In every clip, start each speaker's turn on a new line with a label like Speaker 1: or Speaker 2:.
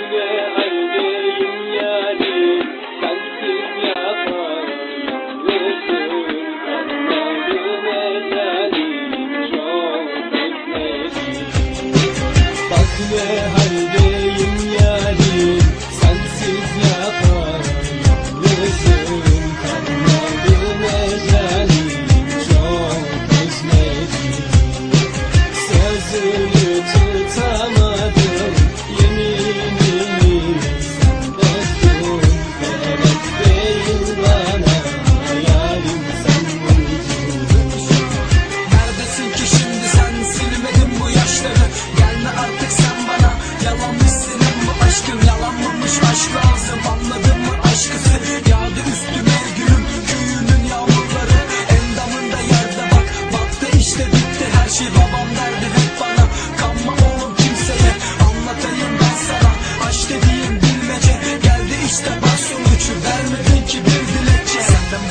Speaker 1: ne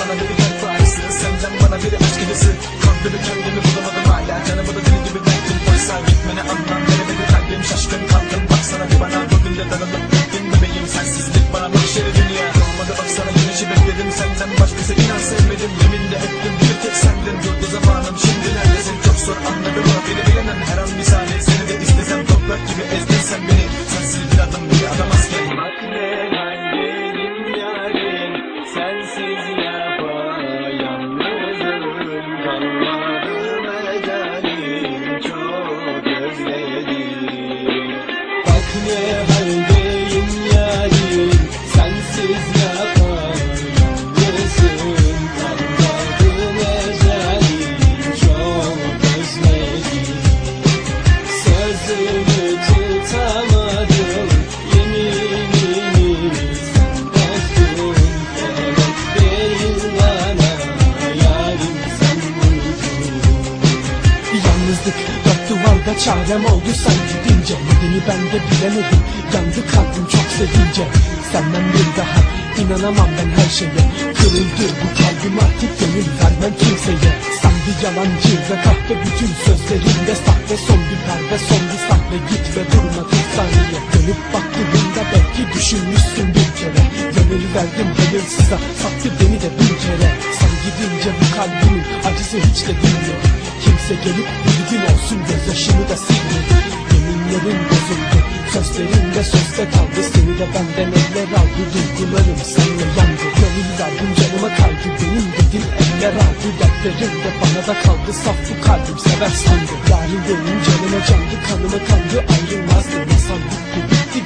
Speaker 1: bana
Speaker 2: biri kalp varisi Senden bana biri aşk gibisi Kalbimi kendimi bulamadım hala. Canımı da deli gibi verdim Oysa gitmene anlam veremedi kalbim şaşkın kaldım. Baksana bir bana bugün de darılıp gittin bebeğim Sensizlik. Bana mahşeri dünya Olmadı baksana güneşi bekledim. Senden başkası inan sevmedim. Yemin de ettim. Bir tek sendin. Durdu zamanım şimdi neredesin? Çok zor anladım
Speaker 1: Bak ne haldeyim
Speaker 3: duvarda çarem oldu sen gidince Nedeni ben de bilemedim. Yandı kalbim çok sevince. Senden bir daha inanamam ben her şeye. Kırıldı bu kalbim artık gönül vermem kimseye. Sen bir yalancı ve kahve bütün sözlerinde Sahte son bir perde son bir sahne Git ve durma bir saniye Dönüp baktığında belki düşünmüşsün bir kere Gönül verdim hayırsıza sattı beni de bin kere. Sen gidince bu kalbimin acısı hiç de bilmiyor. Kimse gelip bir gün olsun gözyaşımı da silmedi Yeminlerin bozuldu Sözlerin de sözde kaldı. Seni de benden eller aldı Duygularım seninle yandı Gönül verdim canıma kaydı Benim dedim eller aldı Dertlerim de bana da kaldı. Saf bu kalbim sever sandı. Yarim benim canıma candı Kanıma kandı. Ayrılmazdı Masal bitti